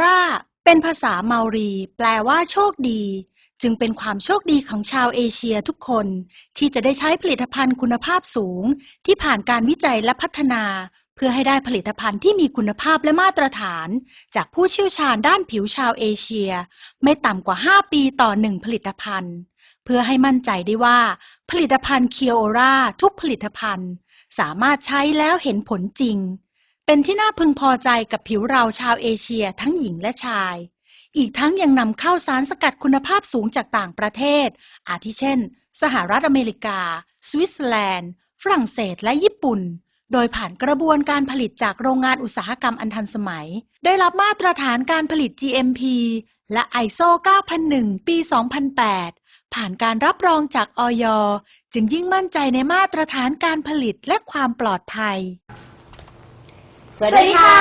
ราเป็นภาษาเมารี แปลว่าโชคดี จึงเป็นความโชคดีของชาวเอเชียทุกคน ที่จะได้ใช้ผลิตภัณฑ์คุณภาพสูง ที่ผ่านการวิจัยและพัฒนา เพื่อให้ได้ผลิตภัณฑ์ที่มีคุณภาพและมาตรฐาน จากผู้เชี่ยวชาญด้านผิวชาวเอเชีย ไม่ต่ำกว่า 5 ปีต่อหนึ่งผลิตภัณฑ์ เพื่อให้มั่นใจได้ว่า ผลิตภัณฑ์เคียวราทุกผลิตภัณฑ์ สามารถใช้แล้วเห็นผลจริง เป็นที่น่าพึงพอใจกับผิวเราชาวเอเชียทั้งหญิงและชาย อีกทั้งยังนำเข้าสารสกัดคุณภาพสูงจากต่างประเทศ อาทิเช่น สหรัฐอเมริกา สวิตเซอร์แลนด์ ฝรั่งเศสและญี่ปุ่น โดยผ่านกระบวนการผลิตจากโรงงานอุตสาหกรรมอันทันสมัย ได้รับมาตรฐานการผลิต GMP และ ISO 9001 ปี 2008 ผ่านการรับรองจากออยจึงยิ่งมั่นใจในมาตรฐานการผลิตและความปลอดภัย สวัสดีค่ะ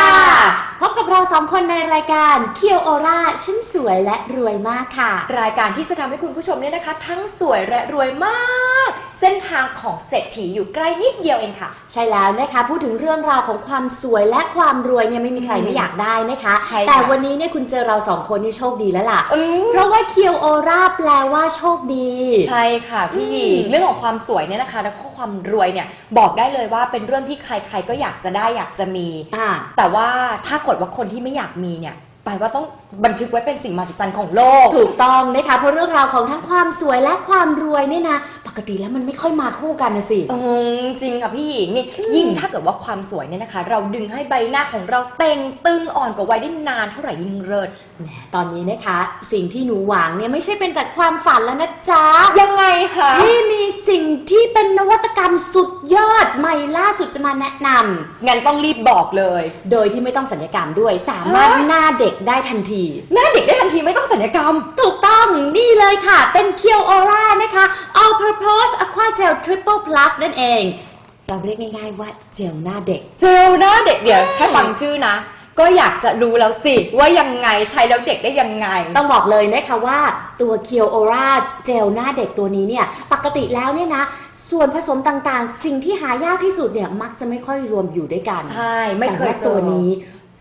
พบกับเราสองคนในรายการเคียวโอราฉันสวยและรวยมากค่ะ รายการที่จะทำให้คุณผู้ชมเนี่ยนะคะ ทั้งสวยและรวยมาก เส้นทางของเศรษฐีอยู่ใกล้นิดเดียวเองค่ะ ใช่แล้วนะคะ พูดถึงเรื่องราวของความสวยและความรวยเนี่ยไม่มีใครไม่อยากได้นะคะ ใช่ค่ะ แต่วันนี้เนี่ยคุณเจอเราสองคนนี่โชคดีแล้วล่ะ อืมเพราะว่าเคียวโอราแปลว่าโชคดี ใช่ค่ะพี่อืม เรื่องของความสวยเนี่ยนะคะ แล้วก็ความรวยเนี่ยบอกได้เลยว่าเป็นเรื่องที่ใครๆก็อยากจะได้อยากจะมีอ่าแต่ว่าถ้ากดว่าคนที่ไม่อยากมีเนี่ยแปลว่าต้อง บันทึกไว้เป็นสิ่งมหัศจรรย์ของโลก ถูกต้องนะคะเพราะเรื่องราวของทั้งความสวยและความรวยเนี่ยนะปกติแล้วมันไม่ค่อยมาคู่กันนะสิ อืมจริงค่ะพี่หญิงนี่ยิ่งถ้าเกิดว่าความสวยเนี่ยนะคะ เราดึงให้ใบหน้าของเราเต่งตึงอ่อนกว่าวัยได้นานเท่าไหร่ยิ่งเลิศแหมตอนนี้นะคะ สิ่งที่หนูหวังเนี่ยไม่ใช่เป็นแต่ความฝันแล้วนะจ๊ะยังไงคะนี่มีสิ่งที่เป็นนวัตกรรมสุดยอดใหม่ล่าสุดจะมาแนะนงั้นต้องรีบบอกเลยำโดยที่ไม่ต้องสัญญกรรมด้วยสามารถฮะหน้าเด็กได้ทันทีหน้าเด็กได้ทันทีไม่ต้องสัญญกรรม ถูกต้องนี่เลยค่ะ เป็นเคียวออร่านะคะ All Purpose Aqua Gel Triple Plus นั่นเอง เราเรียกง่ายๆว่าเจลหน้าเด็ก เจลหน้าเด็กเดี๋ยวแค่ฟังชื่อนะ ก็อยากจะรู้แล้วสิ ว่ายังไงใช้แล้วเด็กได้ยังไง ต้องบอกเลยนะคะว่าตัวเคียวโอราเจลหน้าเด็กตัวนี้เนี่ย ปกติแล้วเนี่ยนะ ส่วนผสมต่างๆ สิ่งที่หายากที่สุดเนี่ยมักจะไม่ค่อยรวมอยู่ด้วยกันใช่ ไม่เคยแต่ว่าเจตัวอนี้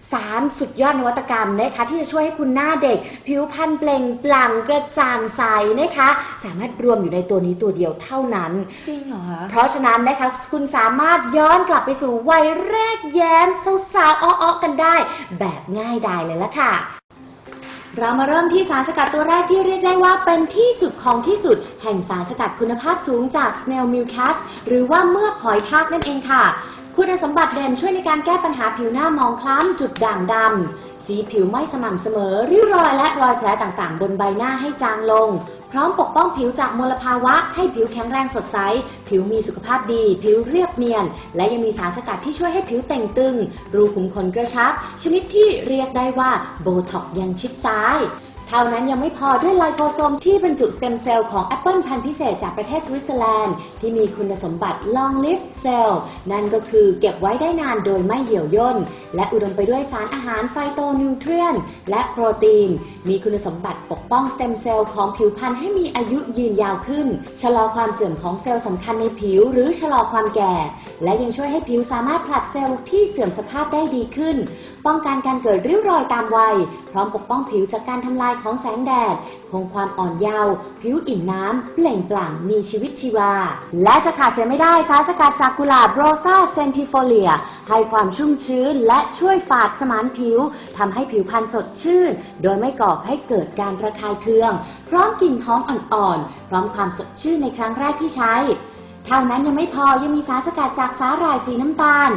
3 สุดยอดนวัตกรรมนะคะที่จะช่วยให้คุณหน้าเด็ก ผิวพรรณเปล่งปลั่งกระจ่างใสนะคะ สามารถรวมอยู่ในตัวนี้ตัวเดียวเท่านั้น จริงเหรอคะเพราะฉะนั้นนะคะคุณสามารถย้อนกลับไปสู่วัยแรกแย้มสาวๆอ้อๆกันได้ แบบง่ายดายเลยละค่ะเรามาเริ่มที่สารสกัดตัวแรกที่เรียกได้ว่าเป็นที่สุดของที่สุด แห่งสารสกัดคุณภาพสูงจาก Snail Milk หรือว่าเมือกหอยทากนั่นเองค่ะ คุณสมบัติเด่นช่วยในการแก้ปัญหาผิวหน้ามองคล้ำจุดด่างดำ สีผิวไม่สม่ำเสมอ ริ้วรอยและรอยแผลต่างๆ บนใบหน้าให้จางลง พร้อมปกป้องผิวจากมลภาวะ ให้ผิวแข็งแรงสดใส ผิวมีสุขภาพดี ผิวเรียบเนียน และยังมีสารสกัดที่ช่วยให้ผิวเต่งตึง รูขุมขนกระชับ ชนิดที่เรียกได้ว่าโบท็อกยังชิดซ้าย เท่านั้นยังไม่พอด้วยไลโปโซมที่บรรจุสเต็มเซลล์ของแอปเปิลพันธุ์พิเศษจากประเทศสวิตเซอร์แลนด์ ที่มีคุณสมบัติ long live cell นั่นก็คือเก็บไว้ได้นานโดยไม่เหี่ยวย่น และอุดมไปด้วยสารอาหารไฟโตนิวเทรียน และโปรตีน มีคุณสมบัติปกป้องสเต็มเซลล์ของผิวพรรณให้มีอายุยืนยาวขึ้น ชะลอความเสื่อมของเซลล์สำคัญในผิว หรือชะลอความแก่ และยังช่วยให้ผิวสามารถผลัดเซลล์ที่เสื่อมสภาพได้ดีขึ้น ป้องกันการเกิดริ้วรอยตามวัย พร้อมปกป้องผิวจากการทำลายของแสงแดด คงความอ่อนเยาว์ผิวอิ่มน้ำเปล่งปลั่งมีชีวิตชีวา และจะขาดเสียไม่ได้สารสกัดจากกุหลาบโรซาเซนติโฟเลีย ให้ความชุ่มชื้นและช่วยฝาดสมานผิวทำให้ผิวพรรณสดชื่น โดยไม่ก่อให้เกิดการระคายเคือง พร้อมกลิ่นหอมอ่อนๆพร้อมความสดชื่นในครั้งแรกที่ใช้ เท่านั้นยังไม่พอยังมีสารสกัดจากสาหร่ายสีน้ำตาล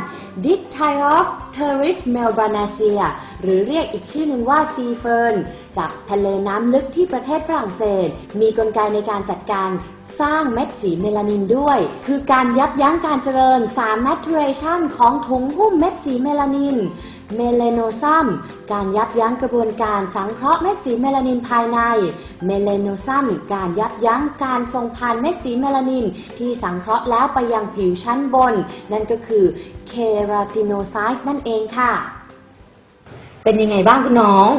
d i c t y r o f t e r i s melbanaceae หรือเรียกอีกชื่อหนึ่งว่าซีเฟิร์นจากทะเลน้ำลึกที่ประเทศฝรั่งเศส มีกลไกในการจัดการสร้างเม็ดสีเมลานินด้วย คือการยับยั้งการเจริญสาร maturation ของถุงหุ้มเม็ดสีเมลานิน เมเลโนซัม การยับยั้งกระบวนการสังเคราะห์เม็ดสีเมลานินภายใน เมเลโนซัม การยับยั้งการส่งผ่านเม็ดสีเมลานิน ที่สังเคราะห์แล้วไปยังผิวชั้นบน นั่นก็คือเคราติโนไซส์นั่นเองค่ะ เป็นยังไงบ้างคุณน้อง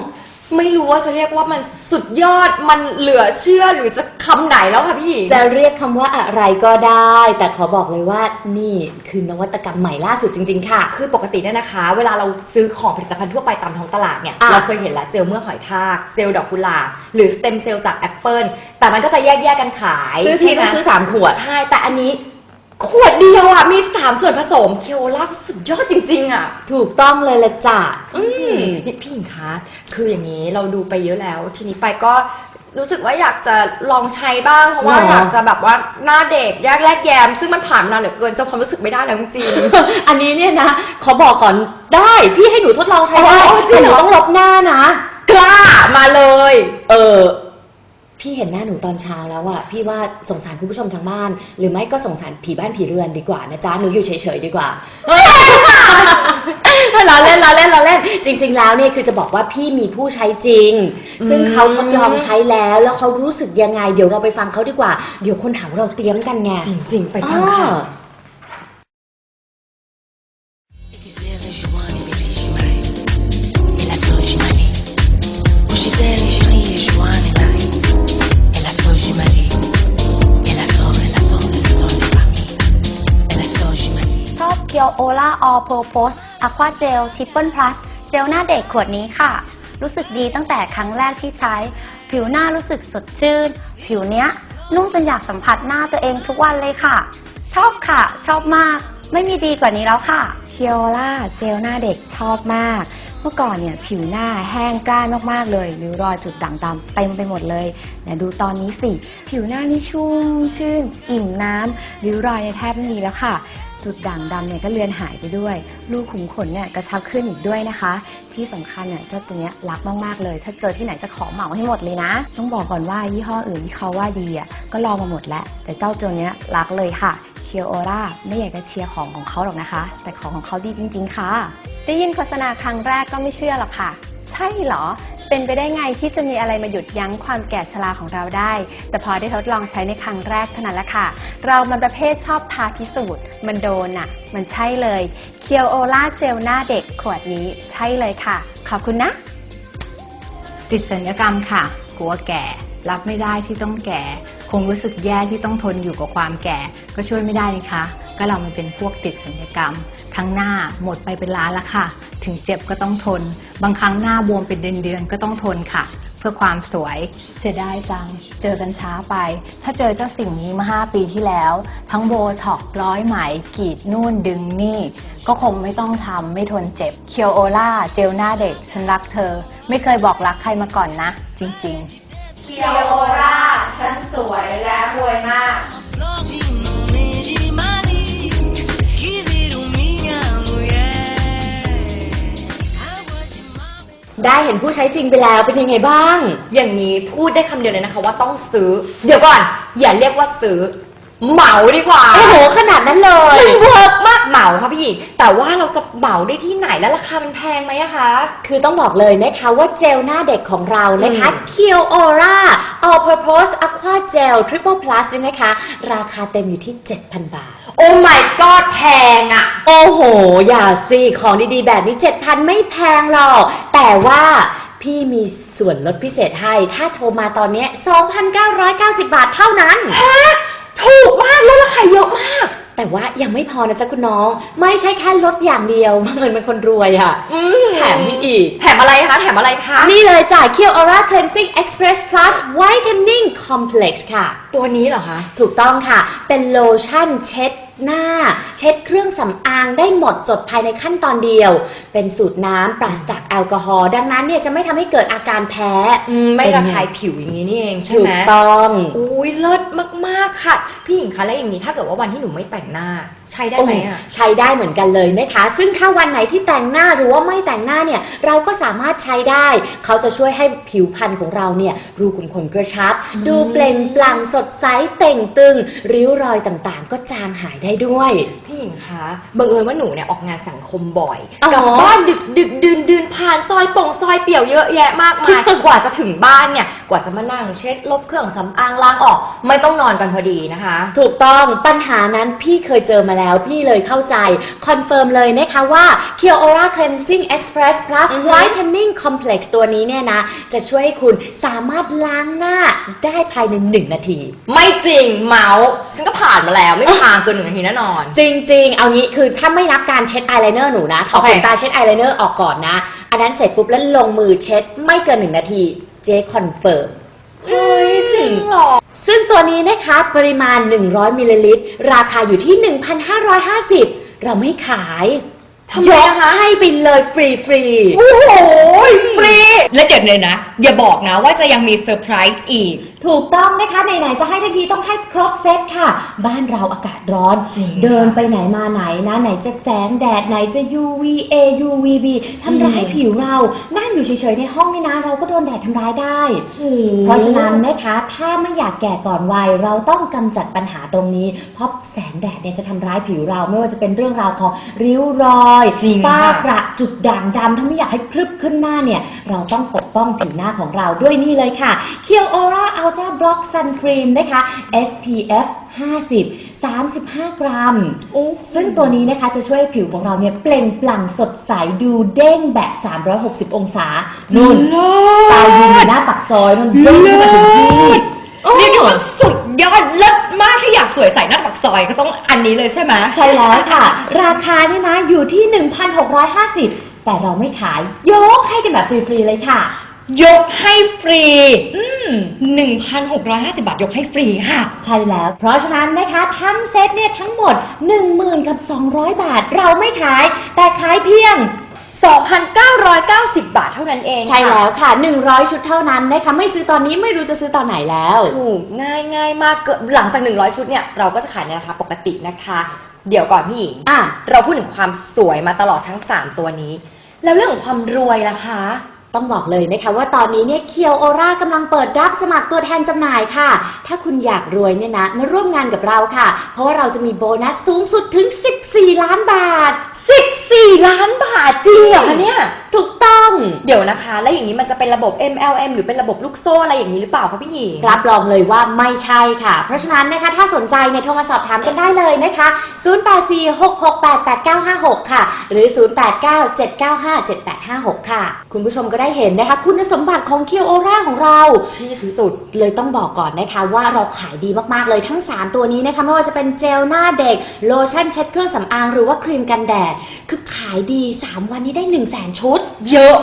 ไม่รู้ว่าจะเรียกว่ามันสุดยอดมันเหลือเชื่อหรือจะคำไหนแล้วค่ะพี่หญิง จะเรียกคำว่าอะไรก็ได้ แต่ขอบอกเลยว่านี่คือนวัตกรรมใหม่ล่าสุดจริง ๆ ค่ะ คือปกติเนี่ยนะคะ เวลาเราซื้อของผลิตภัณฑ์ทั่วไปตามท้องตลาดเนี่ย อะ เราเคยเห็นแล้วเจลเมื่อกหอยทาก เจลดอกกุหลาบหรือสเต็มเซลล์จากแอปเปิลแต่มันก็จะแยกแยกๆกันขายซื้อทีใช่ไหมต้องซื้อสามขวด ใช่แต่อันนี้ ขวดเดียวอะ มี3ส่วนผสมเคียวล่าสุดยอดจริง ๆ อะ ถูกต้องเลยละจ้ะอืมนี่พี่หญิงคะคืออย่างนี้เราดูไปเยอะแล้ว ทีนี้ไปก็รู้สึกว่าอยากจะลองใช้บ้าง เพราะว่าหรออ อยากจะแบบว่าหน้าเด็กแยกแรกแยม ซึ่งมันผ่านมานานเหลือเกินจำความรู้สึกไม่ได้แล้วจริง อันนี้เนี่ยนะ ขอบอกก่อนได้พี่ให้หนูทดลองใช้ได้อ๋อจริแต่งหเหรนูอ ต้องลบหน้านะ ๆกล้ามาเลย เออ พี่เห็นหน้าหนูตอนเช้าแล้วอะพี่ว่าสงสารคุณผู้ชมทางบ้าน หรือไม่ก็สงสารผีบ้านผีเรือนดีกว่านะจ๊ะหนูอยู่เฉยๆดีกว่าเราเล่นเราเล่นเราเล่น จริง ๆ แล้วเนี่ยคือจะบอกว่าพี่มีผู้ใช้จริง ซึ่งเขาทดลองใช้แล้วแล้วเขารู้สึกยังไง เดี๋ยวเราไปฟังเขาดีกว่า เดี๋ยวคนถามว่าเราเตรียมกันไงจริง ๆ ไปฟังค่ะ โอล่าออ p พ r p o s e อะควาเจลทิปเปิลพลัสเจลหน้าเด็กขวดนี้ค่ะ รู้สึกดีตั้งแต่ครั้งแรกที่ใช้ ผิวหน้ารู้สึกสดชื่น ผิวเนี้ยนุ่มจนอยากสัมผัสหน้าตัวเองทุกวันเลยค่ะ ชอบค่ะ ชอบมาก ไม่มีดีกว่านี้แล้วค่ะเคียวล่าเจลหน้าเด็กชอบมาก เมื่อก่อนเนี่ยผิวหน้าแห้งกร้านมากๆเลยริ้วรอยจุดด่างดำเต็มไปหมดเลยแต่ดูตอนนี้สิ ผิวหน้านี่ชุ่มชื่น อิ่มน้ำริ้วรอยเนี่ยแทบไม่มีแล้วค่ะ จุดด่างดำเนี่ยก็เลือนหายไปด้วย รูขุมขนเนี่ยกระชับขึ้นอีกด้วยนะคะ ที่สำคัญเนี่ยเจ้าตัวเนี้ยรักมากๆเลย ถ้าเจอที่ไหนจะขอเหมาให้หมดเลยนะ ต้องบอกก่อนว่ายี่ห้ออื่นที่เขาว่าดีอะก็ลองมาหมดแล้ว แต่เจ้าตัวเนี้ยรักเลยค่ะเคียวโอราไม่อยากจะเชียร์ของของเขาหรอกนะคะ แต่ของของเขาดีจริง ๆ ค่ะ ได้ยินโฆษณาครั้งแรกก็ไม่เชื่อหรอกค่ะ ใช่เหรอ เป็นไปได้ไงที่จะมีอะไรมาหยุดยั้งความแก่ชราของเราได้ แต่พอได้ทดลองใช้ในครั้งแรกเท่านั้นแหละค่ะ เรามันประเภทชอบทาพิสูจน์ มันโดนอะมันใช่เลย เคียวโอล่าเจลหน้าเด็กขวดนี้ใช่เลยค่ะ ขอบคุณนะ ติดสัญญกรรมค่ะ กลัวแก่ รับไม่ได้ที่ต้องแก่ คงรู้สึกแย่ที่ต้องทนอยู่กับความแก่ ก็ช่วยไม่ได้นะคะ ก็เรามันเป็นพวกติดสัญญกรรม ทั้งหน้าหมดไปเป็นล้านละค่ะ ถึงเจ็บก็ต้องทน บางครั้งหน้าบวมเป็นเดือนๆก็ต้องทนค่ะ เพื่อความสวยเสียดายจัง เจอกันช้าไป ถ้าเจอเจ้าสิ่งนี้มา 5 ปีที่แล้ว ทั้งโบท็อกร้อยไหมกรีดนู่นดึงนี่ ก็คงไม่ต้องทำไม่ทนเจ็บเคียวโอล่าเจลหน้าเด็กฉันรักเธอ ไม่เคยบอกรักใครมาก่อนนะ จริงๆ Próximo ได้เห็นผู้ใช้จริงไปแล้วเป็นยังไงบ้าง อย่างนี้พูดได้คำเดียวเลยนะคะว่าต้องซื้อ เดี๋ยวก่อน อย่าเรียกว่าซื้อ เหมาดีกว่าโอ้โหขนาดนั้นเลยมันเวิร์กมากเหมาค่ะพี่หญิงแต่ว่าเราจะเหมาได้ที่ไหนและราคามันแพงไหมอะคะ คือต้องบอกเลยนะคะว่าเจลหน้าเด็กของเรานะคะอืม k i o Aura All Purpose Aqua Gel Triple Plus เนี่ยนะคะ ราคาเต็มอยู่ที่ 7,000 บาท โอ้ my god แพงอะโอ้โห อย่าสิของดีๆ แบบนี้ 7,000 ไม่แพงหรอก แต่ว่าพี่มีส่วนลดพิเศษให้ ถ้าโทรมาตอนเนี้ย2,990 บาทเท่านั้น ถูกมากแล้วราคาเยอะมาก แต่ว่ายังไม่พอนะจ๊ะคุณน้อง ไม่ใช่แค่ลดอย่างเดียวบังเอิญเป็นคนรวยอะอืแถมให้อีก แถมอะไรคะ แถมอะไรคะ นี่เลยจ้ะ k i o Aura Cleansing Express Plus Whitening Complex ค่ะ ตัวนี้เหรอคะ ถูกต้องค่ะ เป็นโลชั่นเช็ด หน้า เช็ดเครื่องสำอางได้หมดจดภายในขั้นตอนเดียว เป็นสูตรน้ำปราศจากแอลกอฮอล์ดังนั้นเนี่ยจะไม่ทำให้เกิดอาการแพ้ อืมไม่เป็นไงระคายผิวอย่างนี้นี่เองใช่ถูไหมกต้อง อุ้ยเลิศมากๆค่ะ พี่หญิงคะแล้วอย่างนี้ถ้าเกิดว่าวันที่หนูไม่แต่งหน้า ใช้ได้ไหมอะใช้ได้เหมือนกันเลยนะคะ ซึ่งถ้าวันไหนที่แต่งหน้าหรือว่าไม่แต่งหน้าเนี่ยเราก็สามารถใช้ได้ เขาจะช่วยให้ผิวพรรณของเราเนี่ยรูขุมขนกระชับ ดูเปล่งปลั่งสดใสเต่งตึง ริ้วรอยต่างๆ ก็จางหายได้ได้ด้วย พี่หญิงคะบังเอิญว่าหนูเนี่ยออกงานสังคมบ่อยอ๋อ กลับบ้านดึกดึกดื่นดื่นผ่านซอยป่งซอยเปี่ยวเยอะแยะมากมาย กว่าจะถึงบ้านเนี่ย กว่าจะมานั่งเช็ดลบเครื่องสำอางล้างออก ไม่ต้องนอนกันพอดีนะคะ ถูกต้องปัญหานั้นพี่เคยเจอมาแล้ว พี่เลยเข้าใจ คอนเฟิร์มเลยนะคะว่า k i o Aura Cleansing Express Plus Whitening Complex ตัวนี้เนี่ยนะ จะช่วยให้คุณสามารถล้างหน้าได้ภายใน 1 นาที ไม่จริงเมาส์ฉันก็ผ่านมาแล้วไม่ผ่านเกินหนึ่งนาทีแน่นอน จริง ๆ เอางี้คือถ้าไม่นับการเช็ดอายไลเนอร์หนูนะถอดโอเคขนตาเช็ดอายไลเนอร์ออกก่อนนะ อันนั้นเสร็จปุ๊บแล้วลงมือเช็ดไม่เกิน1นาทีเจ๊คอนเฟิร์มเฮ้ยจริงเหรอ ซึ่งตัวนี้นะคะปริมาณ 100มิลลิลิตรราคาอยู่ที่ 1,550 เราไม่ขาย ทำไมอะคะยกให้ไปเลยฟรีฟรีๆ โอ้โหฟรีและเดี๋ยวเลยนะ อย่าบอกนะว่าจะยังมีเซอร์ไพรส์อีก ถูกต้องนะคะไหนๆจะให้ทันทีต้องให้ครบเซตค่ะ บ้านเราอากาศร้อน จริงเดินไปไหนมาไหนนะ ไหนจะแสงแดดไหนจะ UVA UVB ทำร้ายผิวเรา นั่งอยู่เฉยๆในห้องนี่นะ เราก็โดนแดดทำร้ายได้ เพราะฉะนั้นนะคะ ถ้าไม่อยากแก่ก่อนวัย เราต้องกำจัดปัญหาตรงนี้ เพราะแสงแดดเนี่ยจะทำร้ายผิวเรา ไม่ว่าจะเป็นเรื่องราวของริ้วรอยจริงฝ้าค่ะกระจุดด่างดำถ้าไม่อยากให้พรึบขึ้นหน้าเนี่ย เราต้องปกป้องผิวหน้าของเราด้วยนี่เลยค่ะ k i o Aura Ultra Block Sun Cream นะคะ SPF 50 35 กรัม ซึ่งตัวนี้นะคะจะช่วยให้ผิวของเราเนี่ยเปล่งปลั่งสดใสดูเด้งแบบ 360 องศา นุ่นตายืนอยู่หน้าปักซอยนุ่นเด้งขึ้นมาถึงที่โอ้ เรียกได้ว่าสุดยอดเลิศมากถ้าอยากสวยใสหน้าปากซอยก็ต้องอันนี้เลยใช่ไหมใช่แล้วค่ะ ราคานี่นะอยู่ที่ 1,650 แต่เราไม่ขาย ยกให้กันแบบฟรีๆเลยค่ะ ยกให้ฟรี อืม1,650 บาทยกให้ฟรีค่ะ ใช่แล้ว เพราะฉะนั้นนะคะทั้งเซตเนี่ยทั้งหมด 10,000กับ200 บาท เราไม่ขาย แต่ขายเพียง 2,990 บาทเท่านั้นเองใช่ค่ะ แล้วค่ะ 100 ชุดเท่านั้นนะคะไม่ซื้อตอนนี้ไม่รู้จะซื้อตอนไหนแล้ว ถูกง่ายง่ายมากเกินหลังจาก 100 ชุดเนี่ย เราก็จะขายในราคาปกตินะคะ เดี๋ยวก่อนพี่หญิงอะ เราพูดถึงความสวยมาตลอดทั้ง 3 ตัวนี้ แล้วเรื่องของความรวยล่ะคะ ต้องบอกเลยนะคะว่าตอนนี้เนี่ยเคียวโอรากำลังเปิดรับสมัครตัวแทนจำหน่ายค่ะ ถ้าคุณอยากรวยเนี่ยนะมาร่วมงานกับเราค่ะ เพราะว่าเราจะมีโบนัสสูงสุดถึง 14 ล้านบาท 14 ล้านบาทจริงเหรอคะเนี่ยถูกต้องเดี๋ยวนะคะ แล้วอย่างนี้มันจะเป็นระบบ MLM หรือเป็นระบบลูกโซ่อะไรอย่างนี้หรือเปล่าคะพี่หญิง รับรองเลยว่าไม่ใช่ค่ะ เพราะฉะนั้นนะคะ ถ้าสนใจเนี่ยโทรมาสอบถามกันได้เลยนะคะ 0846688956 ค่ะ หรือ 0897957856 ค่ะ คุณผู้ชมก็ได้เห็นนะคะ คุณสมบัติของเคียวโอราของเรา ที่สุดเลยต้องบอกก่อนนะคะว่าเราขายดีมากๆเลยทั้ง 3 ตัวนี้นะคะไม่ว่าจะเป็นเจลหน้าเด็กโลชั่นเช็ดเครื่องสำอางหรือว่าครีมกันแดดคือขายดี 3 วันนี้ได้ 1 0 0 0 0แสนชุดเยอะ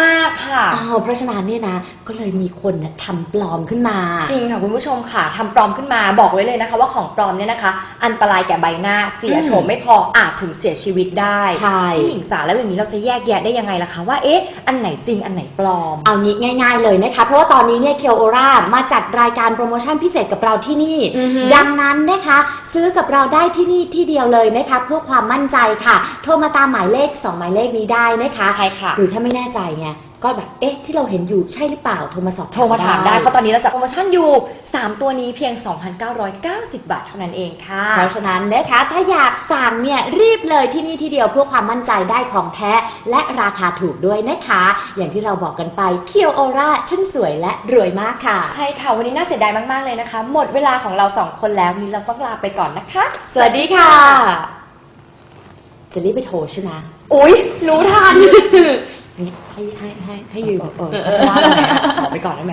มากๆค่ะ อ้าวเพราะฉะนั้นเนี่ยนะก็เลยมีคนนะทำปลอมขึ้นมา จริงค่ะคุณผู้ชมค่ะทำปลอมขึ้นมาบอกไว้เลยนะคะ ว่าของปลอมเนี่ยนะคะ อันตรายแก่ใบหน้าเสียโฉมไม่พออาจถึงเสียชีวิตได้ใช่ พี่หญิงจ๋าแล้วอย่างนี้เราจะแยกแยะได้ยังไงล่ะคะว่าเอ๊ะอันไหนจริงอันไหนปลอม เอางี้ง่าย ๆเลยนะคะ เพราะว่าตอนนี้เนี่ยเคียวโอรามาจัดรายการโปรโมชั่นพิเศษกับเราที่นี่ อือฮึ ดังนั้นนะคะ ซื้อกับเราได้ที่นี่ที่เดียวเลยนะคะ เพื่อความมั่นใจค่ะ โทรมาตามหมายเลข 2 หมายเลขนี้ได้นะคะ ใช่ค่ะหรือถ้าไม่แน่ใจไงก็แบบเอ๊ะที่เราเห็นอยู่ใช่หรือเปล่าโทรมาสอบโทรมาถามได้เพราะตอนนี้เราจัดโปรโมชั่นอยู่ 3 ตัวนี้เพียง 2,990 บาทเท่านั้นเองค่ะ เพราะฉะนั้นนะคะถ้าอยากสั่งเนี่ยรีบเลยที่นี่ที่เดียวเพื่อความมั่นใจได้ของแท้ และราคาถูกด้วยนะคะ อย่างที่เราบอกกันไปเคียวโอราช่างสวยและรวยมากค่ะ ใช่ค่ะ วันนี้น่าเสียดายมากๆเลยนะคะ หมดเวลาของเราสองคนแล้วนี้เราต้องลาไปก่อนนะคะ สวัสดีค่ะ จะรีบไปโทรใช่ไหม อุ๊ย รู้ทัน ให้ให้ให้ให้ยืมเออเออขอไปก่อนได้ไหม